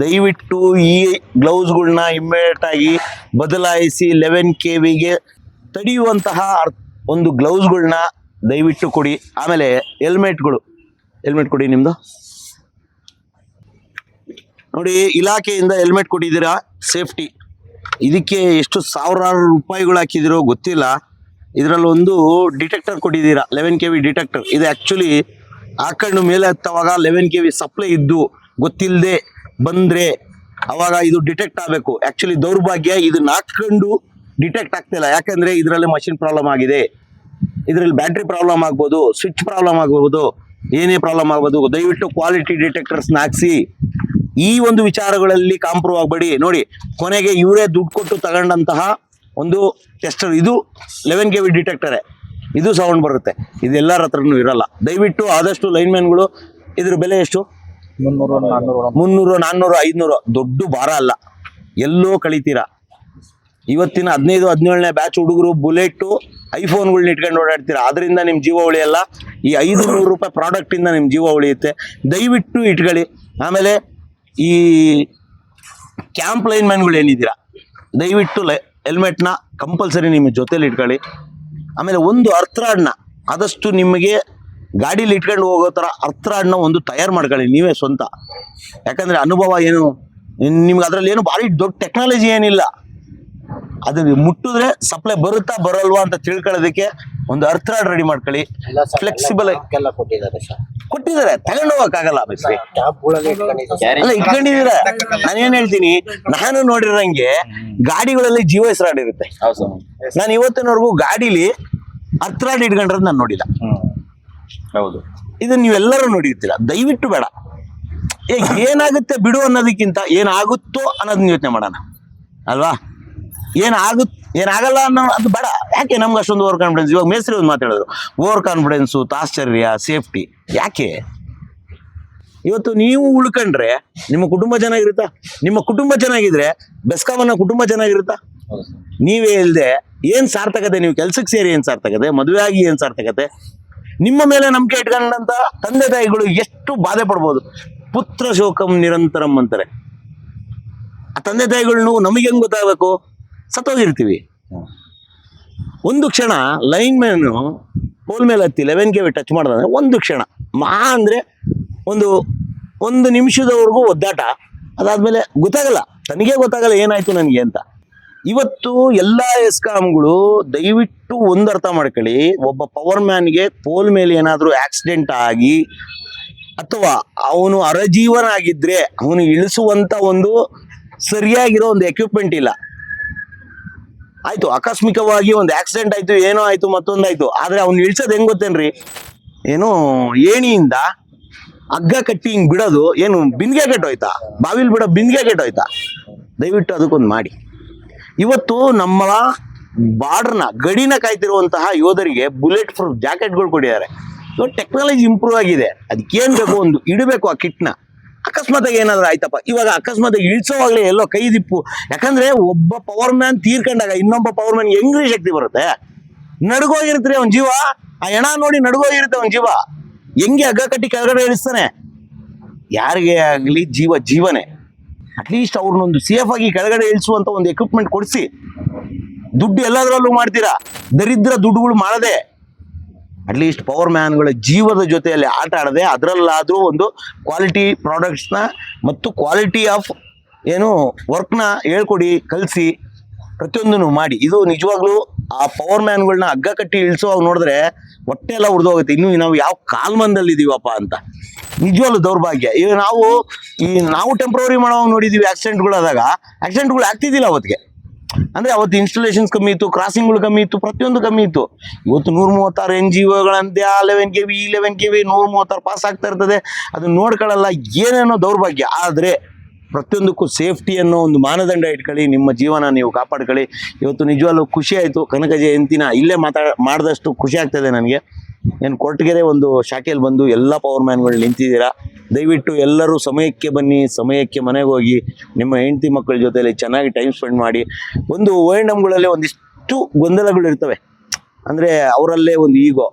S1: ದಯವಿಟ್ಟು ಈ ಗ್ಲೌಸ್ಗಳನ್ನ ಇಮ್ಮಿಡಿಯೇಟ್ ಆಗಿ ಬದಲಾಯಿಸಿ ಲೆವೆನ್ ಕೆ ವಿಗೆ ತಡೆಯುವಂತಹ ಒಂದು ಗ್ಲೌಸ್ಗಳನ್ನ ದಯವಿಟ್ಟು ಕೊಡಿ. ಆಮೇಲೆ ಹೆಲ್ಮೆಟ್ಗಳು ಹೆಲ್ಮೆಟ್ ಕೊಡಿ ನಿಮ್ಮದು ನೋಡಿ, ಇಲಾಖೆಯಿಂದ ಹೆಲ್ಮೆಟ್ ಕೊಟ್ಟಿದ್ದೀರಾ? ಸೇಫ್ಟಿ ಇದಕ್ಕೆ ಎಷ್ಟು ಸಾವಿರಾರು ರೂಪಾಯಿಗಳು ಹಾಕಿದಿರೋ ಗೊತ್ತಿಲ್ಲ. ಇದರಲ್ಲಿ ಒಂದು ಡಿಟೆಕ್ಟರ್ ಕೊಟ್ಟಿದ್ದೀರಾ ಲೆವೆನ್ ಕೆ ವಿ ಡಿಟೆಕ್ಟರ್ ಇದು ಆ್ಯಕ್ಚುಲಿ ಹಾಕೊಂಡು ಮೇಲೆ ಹತ್ತವಾಗ ಲೆವೆನ್ ಕೆ ವಿ ಸಪ್ಲೈ ಇದ್ದು ಗೊತ್ತಿಲ್ಲದೆ ಬಂದರೆ ಅವಾಗ ಇದು ಡಿಟೆಕ್ಟ್ ಆಗಬೇಕು. ಆ್ಯಕ್ಚುಲಿ ದೌರ್ಭಾಗ್ಯ ಇದನ್ನ ಹಾಕೊಂಡು ಡಿಟೆಕ್ಟ್ ಆಗ್ತಿಲ್ಲ ಯಾಕಂದರೆ ಇದರಲ್ಲಿ ಮಷಿನ್ ಪ್ರಾಬ್ಲಮ್ ಆಗಿದೆ. ಇದರಲ್ಲಿ ಬ್ಯಾಟ್ರಿ ಪ್ರಾಬ್ಲಮ್ ಆಗ್ಬೋದು ಸ್ವಿಚ್ ಪ್ರಾಬ್ಲಮ್ ಆಗ್ಬೋದು, ಏನೇ ಪ್ರಾಬ್ಲಮ್ ಆಗ್ಬೋದು, ದಯವಿಟ್ಟು ಕ್ವಾಲಿಟಿ ಡಿಟೆಕ್ಟರ್ಸ್ನ ಹಾಕ್ಸಿ ಈ ಒಂದು ವಿಚಾರಗಳಲ್ಲಿ ಕಾಂಪ್ರೂವ್ ಆಗಬೇಡಿ. ನೋಡಿ, ಕೊನೆಗೆ ಇವರೇ ದುಡ್ಡು ಕೊಟ್ಟು ತಗೊಂಡಂತಹ ಒಂದು ಟೆಸ್ಟರ್ ಇದು ಲೆವೆನ್ ಕೆ ವಿ ಡಿಟೆಕ್ಟರೇ ಇದು ಸೌಂಡ್ ಬರುತ್ತೆ. ಇದು ಎಲ್ಲರ ಹತ್ರನೂ ಇರಲ್ಲ. ದಯವಿಟ್ಟು ಆದಷ್ಟು ಲೈನ್ಮ್ಯಾನ್ಗಳು ಇದ್ರ ಬೆಲೆ ಎಷ್ಟು?
S2: ಮುನ್ನೂರು ನಾನ್ನೂರು
S1: ಮುನ್ನೂರು ನಾನ್ನೂರು ಐದುನೂರು. ದೊಡ್ಡ ಭಾರ ಅಲ್ಲ. ಎಲ್ಲೋ ಕಳಿತೀರಾ. ಇವತ್ತಿನ ಹದಿನೈದು ಹದಿನೇಳನೇ ಬ್ಯಾಚ್ ಹುಡುಗರು ಬುಲೆಟ್ಟು ಐಫೋನ್ಗಳನ್ನ ಇಟ್ಕೊಂಡು ಓಡಾಡ್ತೀರಾ. ಅದರಿಂದ ನಿಮ್ಮ ಜೀವ ಉಳಿಯಲ್ಲ. ಈ ಐದು ನೂರು ರೂಪಾಯಿ ಪ್ರಾಡಕ್ಟಿಂದ ನಿಮ್ಮ ಜೀವ ಉಳಿಯುತ್ತೆ. ದಯವಿಟ್ಟು ಇಟ್ಕೊಳ್ಳಿ. ಆಮೇಲೆ ಈ ಕ್ಯಾಂಪ್ ಲೈನ್ ಮ್ಯಾನ್ಗಳು ಏನಿದ್ದೀರಾ? ದಯವಿಟ್ಟು ಲೈ ಹೆಲ್ಮೆಟ್ನ ಕಂಪಲ್ಸರಿ ನಿಮ್ಮ ಜೊತೇಲಿ ಇಟ್ಕೊಳ್ಳಿ. ಆಮೇಲೆ ಒಂದು ಅರ್ಥರಾಡ್ನ ಆದಷ್ಟು ನಿಮಗೆ ಗಾಡೀಲಿ ಇಟ್ಕೊಂಡು ಹೋಗೋ ಥರ ಅರ್ಥರಾಡ್ನ ಒಂದು ತಯಾರು ಮಾಡ್ಕೊಳ್ಳಿ ನೀವೇ ಸ್ವಂತ. ಯಾಕಂದರೆ ಅನುಭವ ಏನು, ನಿಮ್ಗೆ ಅದರಲ್ಲಿ ಏನು ಭಾರಿ ದೊಡ್ಡ ಟೆಕ್ನಾಲಜಿ ಏನಿಲ್ಲ. ಅದು ಮುಟ್ಟಿದ್ರೆ ಸಪ್ಲೈ ಬರುತ್ತಾ ಬರಲ್ವಾ ಅಂತ ತಿಳ್ಕೊಳ್ಳೋದಕ್ಕೆ ಒಂದು ಅರ್ಥರಾಡ್ ರೆಡಿ ಮಾಡ್ಕೊಳ್ಳಿ. ಫ್ಲೆಕ್ಸಿಬಲ್
S3: ಎಲ್ಲ ಕೊಟ್ಟಿದ್ದಾರೆ ಸರ್
S1: ಕೊಟ್ಟಿದ್ದಾರೆ. ತಗೊಂಡು ಹೋಗಕ್ಕಾಗಲ್ಲ ಬೇಸ್ರಿ
S3: ನಾನು
S1: ಅಲ್ಲ ಇಟ್ಕೊಂಡಿದ್ದೀರ? ನಾನೇನ್ ಹೇಳ್ತೀನಿ ನಾನು ನೋಡಿರಂಗೆ ಗಾಡಿಗಳಲ್ಲಿ ಜೀವ ಹೆಸರಾಡ್ ಇರುತ್ತೆ.
S2: ಹೌದು ಸರ್
S1: ನಾನು ಇವತ್ತಿನವರೆಗೂ ಗಾಡಿಲಿ ಅರ್ಥರಾಡ್ ಇಟ್ಕೊಂಡ್ರೆ ನಾನು ನೋಡಿಲ್ಲ.
S2: ಹೌದು.
S1: ಇದನ್ನ ನೀವೆಲ್ಲರೂ ನೋಡಿರ್ತೀರ. ದಯವಿಟ್ಟು ಬೇಡ. ಏ ಏನಾಗುತ್ತೆ ಬಿಡು ಅನ್ನೋದಕ್ಕಿಂತ ಏನಾಗುತ್ತೋ ಅನ್ನೋದನ್ನ ಯೋಚನೆ ಮಾಡೋಣ. ಅಲ್ವಾ? ಏನಾಗುತ್ ಏನಾಗಲ್ಲ ಅನ್ನೋ ಅದು ಬೇಡ. ಯಾಕೆ ನಮ್ಗೆ ಅಷ್ಟೊಂದು ಓವರ್ ಕಾನ್ಫಿಡೆನ್ಸ್ ಇವಾಗ ಮೇಸ್ತ್ರಿ ಒಂದು ಮಾತಾಡಿದ್ರು ಓವರ್ ಕಾನ್ಫಿಡೆನ್ಸು ತಾಶ್ಚರ್ಯ ಸೇಫ್ಟಿ ಯಾಕೆ? ಇವತ್ತು ನೀವು ಉಳ್ಕೊಂಡ್ರೆ ನಿಮ್ಮ ಕುಟುಂಬ ಚೆನ್ನಾಗಿರುತ್ತಾ? ನಿಮ್ಮ ಕುಟುಂಬ ಚೆನ್ನಾಗಿದ್ರೆ ಬೆಸ್ಕಾಮನ್ನ ಕುಟುಂಬ ಚೆನ್ನಾಗಿರುತ್ತಾ? ನೀವೇ ಇಲ್ಲದೆ ಏನು ಸಾರ್ಥಕತೆ? ನೀವು ಕೆಲ್ಸಕ್ಕೆ ಸೇರಿ ಏನು ಸಾರ್ಥಕತೆ? ಮದುವೆ ಆಗಿ ಏನು ಸಾರ್ಥಕತೆ? ನಿಮ್ಮ ಮೇಲೆ ನಂಬಿಕೆ ಇಟ್ಕೊಂಡಂತ ತಂದೆ ತಾಯಿಗಳು ಎಷ್ಟು ಬಾಧೆ ಪಡ್ಬೋದು? ಪುತ್ರ ಶೋಕಂ ನಿರಂತರಂ ಅಂತಾರೆ. ಆ ತಂದೆ ತಾಯಿಗಳು ನಮಗೆ ಹೆಂಗ್ ಗೊತ್ತಾಗಬೇಕು? ಸತ್ತೋಗಿರ್ತೀವಿ. ಒಂದು ಕ್ಷಣ ಲೈನ್ ಮ್ಯಾನು ಪೋಲ್ ಮೇಲೆ ಹತ್ತಿ ಲೆವೆನ್ ಕೆ ಟಚ್ ಮಾಡಿದ್ರೆ ಒಂದು ಕ್ಷಣ. ಮಾ ಅಂದರೆ ಒಂದು ಒಂದು ನಿಮಿಷದವರೆಗೂ ಒದ್ದಾಟ. ಅದಾದಮೇಲೆ ಗೊತ್ತಾಗಲ್ಲ, ತನಗೇ ಗೊತ್ತಾಗಲ್ಲ ಏನಾಯಿತು ನನಗೆ ಅಂತ. ಇವತ್ತು ಎಲ್ಲ ಎಸ್ಕಾಮ್ಗಳು ದಯವಿಟ್ಟು ಒಂದು ಅರ್ಥ ಮಾಡ್ಕೊಳ್ಳಿ, ಒಬ್ಬ ಪವರ್ ಮ್ಯಾನ್ಗೆ ಪೋಲ್ ಮೇಲೆ ಏನಾದರೂ ಆಕ್ಸಿಡೆಂಟ್ ಆಗಿ, ಅಥವಾ ಅವನು ಅರಜೀವನ ಆಗಿದ್ರೆ ಅವನು ಇಳಿಸುವಂಥ ಒಂದು ಸರಿಯಾಗಿರೋ ಒಂದು ಎಕ್ವಿಪ್ಮೆಂಟ್ ಇಲ್ಲ. ಆಯ್ತು, ಆಕಸ್ಮಿಕವಾಗಿ ಒಂದು ಆಕ್ಸಿಡೆಂಟ್ ಆಯ್ತು, ಏನೋ ಆಯ್ತು, ಮತ್ತೊಂದಾಯ್ತು. ಆದ್ರೆ ಅವ್ನು ಇಳ್ಸೋದು ಹೆಂಗ್ ಗೊತ್ತೇನ್ರಿ? ಏನೋ ಏಣಿಯಿಂದ ಹಗ್ಗ ಕಟ್ಟಿ ಹಿಂಗ್ ಬಿಡೋದು, ಏನು ಬಿಂದಿಗೆ ಕೆಟ್ಟೋಯ್ತಾ ಬಾವಿಲ್ ಬಿಡೋ ಬಿಂದಿಗೆ ಕೆಟ್ಟೋಯ್ತಾ ದಯವಿಟ್ಟು ಅದಕ್ಕೊಂದು ಮಾಡಿ. ಇವತ್ತು ನಮ್ಮ ಬಾರ್ಡರ್ನ, ಗಡಿನ ಕಾಯ್ತಿರುವಂತಹ ಯೋಧರಿಗೆ ಬುಲೆಟ್ ಪ್ರೂಫ್ ಜಾಕೆಟ್ಗಳು ಕೊಟ್ಟಿದ್ದಾರೆ. ಟೆಕ್ನಾಲಜಿ ಇಂಪ್ರೂವ್ ಆಗಿದೆ. ಅದಕ್ಕೇನು ಬೇಕು ಒಂದು, ಇಡಬೇಕು ಆ ಕಿಟ್ನ. ಅಕಸ್ಮಾತಾಗಿ ಏನಾದ್ರು ಆಯ್ತಪ್ಪ. ಇವಾಗ ಅಕಸ್ಮಾತ್ ಇಳಿಸೋವಾಗ್ಲೇ ಎಲ್ಲೋ ಕೈ ದಿಪ್ಪು. ಯಾಕಂದ್ರೆ ಒಬ್ಬ ಪವರ್ ಮ್ಯಾನ್ ತೀರ್ಕೊಂಡಾಗ ಇನ್ನೊಬ್ಬ ಪವರ್ ಮ್ಯಾನ್ ಹೆಂಗ್ರಿ ಶಕ್ತಿ ಬರುತ್ತೆ? ನಡ್ಗೋಗಿರುತ್ತೆ ಅವ್ನ ಜೀವ. ಆ ಹೆಣ ನೋಡಿ ನಡ್ಗೋಗಿರುತ್ತೆ ಅವ್ನ ಜೀವ. ಹೆಂಗೆ ಹಗ್ಗ ಕಟ್ಟಿ ಕೆಳಗಡೆ ಇಳಿಸ್ತಾನೆ? ಯಾರಿಗೆ ಆಗಲಿ ಜೀವ ಜೀವನೇ. ಅಟ್ಲೀಸ್ಟ್ ಅವ್ರನ್ನೊಂದು ಸೇಫ್ ಆಗಿ ಕೆಳಗಡೆ ಇಳಿಸುವಂತ ಒಂದು ಎಕ್ವಿಪ್ಮೆಂಟ್ ಕೊಡಿಸಿ. ದುಡ್ಡು ಎಲ್ಲದರಲ್ಲೂ ಮಾಡ್ತೀರಾ? ದರಿದ್ರ ದುಡ್ಡುಗಳು ಮಾಡದೆ ಅಟ್ಲೀಸ್ಟ್ ಪವರ್ ಮ್ಯಾನ್ಗಳ ಜೀವದ ಜೊತೆಯಲ್ಲಿ ಆಟ ಆಡದೆ ಅದರಲ್ಲಾದರೂ ಒಂದು ಕ್ವಾಲಿಟಿ ಪ್ರಾಡಕ್ಟ್ಸ್ನ ಮತ್ತು ಕ್ವಾಲಿಟಿ ಆಫ್ ಏನು ವರ್ಕ್ನ ಹೇಳ್ಕೊಡಿ, ಕಲಿಸಿ ಪ್ರತಿಯೊಂದನ್ನು ಮಾಡಿ. ಇದು ನಿಜವಾಗ್ಲೂ ಆ ಪವರ್ ಮ್ಯಾನ್ಗಳನ್ನ ಹಗ್ಗ ಕಟ್ಟಿ ಇಳಿಸುವಾಗ ನೋಡಿದ್ರೆ ಹೊಟ್ಟೆ ಎಲ್ಲ ಹೋಗುತ್ತೆ ಇನ್ನು ನಾವು ಯಾವ ಕಾಲ್ಮಂದಲ್ಲಿ ಇದೀವಪ್ಪ ಅಂತ. ನಿಜವಾಗ್ಲೂ ದೌರ್ಭಾಗ್ಯ. ಈಗ ನಾವು ಈ ನಾವು ಟೆಂಪ್ರವರಿ ಮಾಡೋವಾಗ ನೋಡಿದೀವಿ ಆಕ್ಸಿಡೆಂಟ್ಗಳಾದಾಗ ಆಕ್ಸಿಡೆಂಟ್ಗಳು ಆಗ್ತಿದ್ದಿಲ್ಲ ಅವತ್ತಿಗೆ. ಅಂದ್ರೆ ಅವತ್ತು ಇನ್ಸ್ಟಾಲೇಷನ್ಸ್ ಕಮ್ಮಿ ಇತ್ತು ಕ್ರಾಸಿಂಗ್ಗಳು ಕಮ್ಮಿ ಇತ್ತು, ಪ್ರತಿಯೊಂದು ಕಮ್ಮಿ ಇತ್ತು. ಇವತ್ತು ನೂರ ಮೂವತ್ತಾರು ಎನ್ ಜಿ ಒಗಳಂತೆ ಆ ಲೆವೆನ್ ಕೆ ವಿ ಈ ಲೆವೆನ್ ಕೆ ವಿ ನೂರ ಮೂವತ್ತಾರು ಪಾಸ್ ಆಗ್ತಾ ಇರ್ತದೆ. ಅದನ್ನ ನೋಡ್ಕೊಳ್ಳಲ್ಲ ಏನೇನೋ ದೌರ್ಭಾಗ್ಯ. ಆದರೆ ಪ್ರತಿಯೊಂದಕ್ಕೂ ಸೇಫ್ಟಿ ಅನ್ನೋ ಒಂದು ಮಾನದಂಡ ಇಟ್ಕೊಳ್ಳಿ, ನಿಮ್ಮ ಜೀವನ ನೀವು ಕಾಪಾಡ್ಕೊಳ್ಳಿ. ಇವತ್ತು ನಿಜವಾಗ್ಲೂ ಖುಷಿ ಆಯಿತು. ಕನಕ ಜಯಂತಿನ ಇಲ್ಲೇ ಮಾತಾಡ ಮಾಡಿದಷ್ಟು ಖುಷಿ ಆಗ್ತದೆ ನನಗೆ. ಏನು ಕೊರಟಗೆರೆ ಒಂದು ಶಾಖೆಯಲ್ಲಿ ಬಂದು ಎಲ್ಲ ಪವರ್ ಮ್ಯಾನ್ಗಳು ನಿಂತಿದ್ದೀರಾ? ದಯವಿಟ್ಟು ಎಲ್ಲರೂ ಸಮಯಕ್ಕೆ ಬನ್ನಿ, ಸಮಯಕ್ಕೆ ಮನೆಗೆ ಹೋಗಿ ನಿಮ್ಮ ಹೆಂಡತಿ ಮಕ್ಕಳ ಜೊತೆಲಿ ಚೆನ್ನಾಗಿ ಟೈಮ್ ಸ್ಪೆಂಡ್ ಮಾಡಿ. ಒಂದು ಓ ಎನ್ ಎಮ್ಗಳಲ್ಲಿ ಒಂದಿಷ್ಟು ಗೊಂದಲಗಳು ಇರ್ತವೆ. ಅಂದರೆ ಅವರಲ್ಲೇ ಒಂದು ಈಗೋ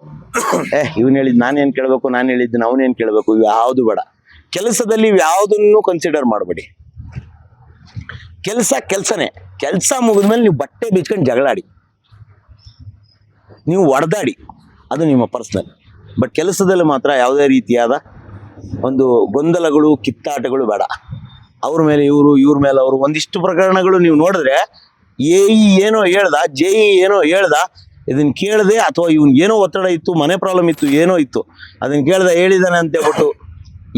S1: ಏ, ಇವನು ಹೇಳಿದ್ದು ನಾನೇನು ಕೇಳಬೇಕು, ನಾನು ಹೇಳಿದ್ದು ಅವನೇನು ಕೇಳಬೇಕು, ಇವು ಯಾವುದು ಬೇಡ. ಕೆಲಸದಲ್ಲಿ ಯಾವುದನ್ನು ಕನ್ಸಿಡರ್ ಮಾಡಬೇಡಿ. ಕೆಲಸ ಕೆಲಸನೇ. ಕೆಲಸ ಮುಗಿದ್ಮೇಲೆ ನೀವು ಬಟ್ಟೆ ಬಿಚ್ಕೊಂಡು ಜಗಳಾಡಿ. ನೀವು ಹೊಡೆದಾಡಿ ಅದು ನಿಮ್ಮ ಪರ್ಸ್ನಲ್ ಬಟ್ ಕೆಲಸದಲ್ಲಿ ಮಾತ್ರ ಯಾವುದೇ ರೀತಿಯಾದ ಒಂದು ಗೊಂದಲಗಳು, ಕಿತ್ತಾಟಗಳು ಬೇಡ. ಅವ್ರ ಮೇಲೆ ಇವರು, ಇವ್ರ ಮೇಲೆ ಅವರು ಒಂದಿಷ್ಟು ಪ್ರಕರಣಗಳು ನೀವು ನೋಡಿದ್ರೆ ಎ ಇ ಏನೋ ಹೇಳ್ದ ಜೆ ಇ ಏನೋ ಹೇಳ್ದ ಇದನ್ನ ಕೇಳಿದೆ ಅಥವಾ ಇವನ್ ಏನೋ ಒತ್ತಡ ಇತ್ತು, ಮನೆ ಪ್ರಾಬ್ಲಮ್ ಇತ್ತು, ಏನೋ ಇತ್ತು ಅದನ್ನ ಕೇಳ್ದ ಹೇಳಿದಾನೆ ಅಂತ ಹೇಳ್ಬಿಟ್ಟು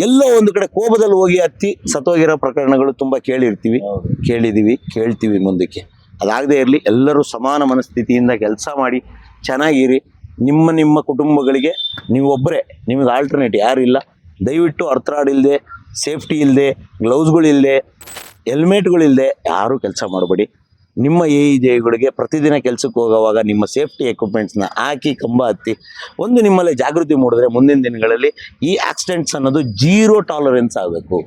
S1: ಎಲ್ಲೋ ಒಂದು ಕಡೆ ಕೋಪದಲ್ಲಿ ಹೋಗಿ ಹತ್ತಿ ಸತ್ತೋಗಿರೋ ಪ್ರಕರಣಗಳು ತುಂಬ ಕೇಳಿರ್ತೀವಿ ಕೇಳಿದ್ದೀವಿ ಕೇಳ್ತೀವಿ ಮುಂದಕ್ಕೆ. ಅದಾಗದೇ ಇರಲಿ, ಎಲ್ಲರೂ ಸಮಾನ ಮನಸ್ಥಿತಿಯಿಂದ ಕೆಲಸ ಮಾಡಿ, ಚೆನ್ನಾಗಿರಿ. ನಿಮ್ಮ ನಿಮ್ಮ ಕುಟುಂಬಗಳಿಗೆ ನೀವೊಬ್ಬರೇ, ನಿಮಗೆ ಆಲ್ಟರ್ನೇಟ್ ಯಾರು ಇಲ್ಲ. ದಯವಿಟ್ಟು ಅರ್ಥರಾಡಿಲ್ಲದೆ ಸೇಫ್ಟಿ ಇಲ್ಲದೆ ಗ್ಲೌಸ್ಗಳಿಲ್ಲದೆ ಹೆಲ್ಮೆಟ್ಗಳಿಲ್ಲದೆ ಯಾರೂ ಕೆಲಸ ಮಾಡಬೇಡಿ. ನಿಮ್ಮ ಎ ಜೈಗಳಿಗೆ ಪ್ರತಿದಿನ ಕೆಲಸಕ್ಕೆ ಹೋಗುವಾಗ ನಿಮ್ಮ ಸೇಫ್ಟಿ ಎಕ್ವಿಪ್ಮೆಂಟ್ಸ್ನ ಹಾಕಿ, ಕಂಬ ಹತ್ತಿ, ಒಂದು ನಿಮ್ಮಲ್ಲಿ ಜಾಗೃತಿ ಮೂಡಿದ್ರೆ ಮುಂದಿನ ದಿನಗಳಲ್ಲಿ ಈ ಆಕ್ಸಿಡೆಂಟ್ಸ್ ಅನ್ನೋದು ಜೀರೋ ಟಾಲರೆನ್ಸ್ ಆಗಬೇಕು.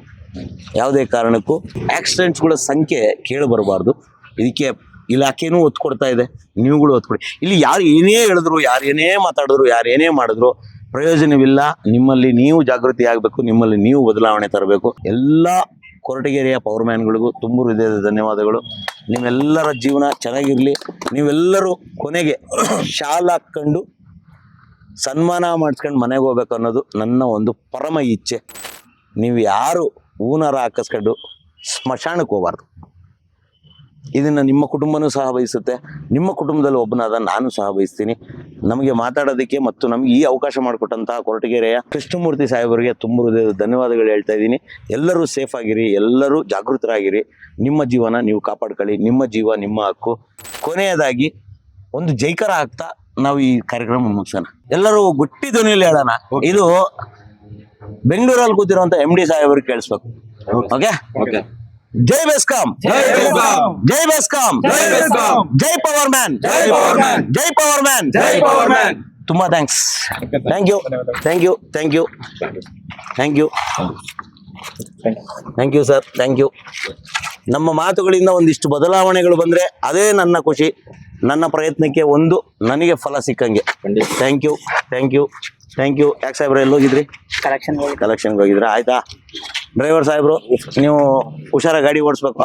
S1: ಯಾವುದೇ ಕಾರಣಕ್ಕೂ ಆಕ್ಸಿಡೆಂಟ್ಸ್ಗಳ ಸಂಖ್ಯೆ ಕೇಳಿಬರಬಾರ್ದು ಇದಕ್ಕೆ ಇಲಾಖೆನೂ ಒತ್ತು ಕೊಡ್ತಾ ಇದೆ. ನೀವುಗಳು ಒತ್ತು ಕೊಡಿ ಇಲ್ಲಿ ಯಾರು ಏನೇ ಹೇಳಿದ್ರು, ಯಾರು ಏನೇ ಮಾತಾಡಿದ್ರು, ಯಾರು ಏನೇ ಮಾಡಿದ್ರು, ಪ್ರಯೋಜನವಿಲ್ಲ. ನಿಮ್ಮಲ್ಲಿ ನೀವು ಜಾಗೃತಿ ಆಗಬೇಕು, ನಿಮ್ಮಲ್ಲಿ ನೀವು ಬದಲಾವಣೆ ತರಬೇಕು. ಎಲ್ಲ ಕೊರಟಗೆರೆಯ ಪವರ್ ಮ್ಯಾನ್ಗಳಿಗೂ ತುಂಬ ಹೃದಯದ ಧನ್ಯವಾದಗಳು. ನಿಮ್ಮೆಲ್ಲರ ಜೀವನ ಚೆನ್ನಾಗಿರಲಿ. ನೀವೆಲ್ಲರೂ ಕೊನೆಗೆ [CLEARS THROAT] ಶಾಲ್ ಹಾಕ್ಕೊಂಡು ಸನ್ಮಾನ ಮಾಡಿಸ್ಕೊಂಡು ಮನೆಗೆ ಹೋಗ್ಬೇಕು ಅನ್ನೋದು ನನ್ನ ಒಂದು ಪರಮ ಇಚ್ಛೆ. ನೀವು ಯಾರು ಹೂನಾರ ಹಾಕಿಸ್ಕೊಂಡು ಸ್ಮಶಾನಕ್ಕೆ ಹೋಗಬಾರ್ದು. ಇದನ್ನು ನಿಮ್ಮ ಕುಟುಂಬನೂ ಸಹ ಬಯಸುತ್ತೆ. ನಿಮ್ಮ ಕುಟುಂಬದಲ್ಲಿ ಒಬ್ಬನಾದ ನಾನು ಸಹ ಬಯಸ್ತೀನಿ. ನಮಗೆ ಮಾತಾಡೋದಕ್ಕೆ ಮತ್ತು ನಮಗೆ ಈ ಅವಕಾಶ ಮಾಡಿಕೊಟ್ಟಂತಹ ಕೊರಟಗೆರೆಯ ಕೃಷ್ಣಮೂರ್ತಿ ಸಾಹೇಬರಿಗೆ ತುಂಬ ಹೃದಯದ ಧನ್ಯವಾದಗಳು ಹೇಳ್ತಾ ಇದ್ದೀನಿ. ಎಲ್ಲರೂ ಸೇಫ್ ಆಗಿರಿ ಎಲ್ಲರೂ ಜಾಗೃತರಾಗಿರಿ. ನಿಮ್ಮ ಜೀವನ ನೀವು ಕಾಪಾಡ್ಕೊಳ್ಳಿ ನಿಮ್ಮ ಜೀವ ನಿಮ್ಮ ಹಕ್ಕು. ಕೊನೆಯದಾಗಿ ಒಂದು ಜೈಕರ ಆಗ್ತಾ ನಾವು ಈ ಕಾರ್ಯಕ್ರಮ ಮುಗಿಸೋಣ. ಎಲ್ಲರೂ ಗುಟ್ಟಿ ಧ್ವನಿಯಲ್ಲಿ ಹೇಳೋಣ. ಇದು ಬೆಂಗಳೂರಲ್ಲಿ ಕೂತಿರುವಂತ ಎಂ ಡಿ ಸಾಹೇಬರಿಗೆ ಕೇಳಿಸ್ಬೇಕು. ಓಕೆ
S2: ಓಕೆ
S1: ಜೈ ಬೆಸ್ಕಾಂ.
S4: ಜೈ ಬೆಸ್ಕಾಂ.
S1: ಜೈ ಬೆಸ್ಕಾಂ.
S4: ಜೈ ಬೆಸ್ಕಾಂ.
S1: ಜೈ ಪವರ್ ಮ್ಯಾನ್.
S4: ಜೈ ಪವರ್ ಮ್ಯಾನ್.
S1: ಜೈ ಪವರ್ ಮ್ಯಾನ್.
S4: ಜೈ ಪವರ್ ಮ್ಯಾನ್.
S1: ತುಂಬಾ thanks. Thank you. Thank you. Thank you. Thank you. Thank you sir. Thank you. ನಮ್ಮ ಮಾತುಗಳಿಂದ ಒಂದಿಷ್ಟು ಬದಲಾವಣೆಗಳು ಬಂದರೆ ಅದೇ ನನ್ನ ಖುಷಿ. ನನ್ನ ಪ್ರಯತ್ನಕ್ಕೆ ಒಂದು ನನಗೆ ಫಲ ಸಿಕ್ಕಂಗೆ. Thank you. Thank you. Thank you. ಯಾಕೆ ಸಾಹೇಬ್ರೆ ಎಲ್ಲೋಗಿದ್ರಿ?
S3: ಕಲೆಕ್ಷನ್
S1: ಕಲೆಕ್ಷನ್ಗೆ ಹೋಗಿದ್ರಿ? ಆಯ್ತಾ? ಡ್ರೈವರ್ ಸಾಹೇಬ್ರು ನೀವು ಹುಷಾರಾಗಿ ಗಾಡಿ ಓಡಿಸ್ಬೇಕು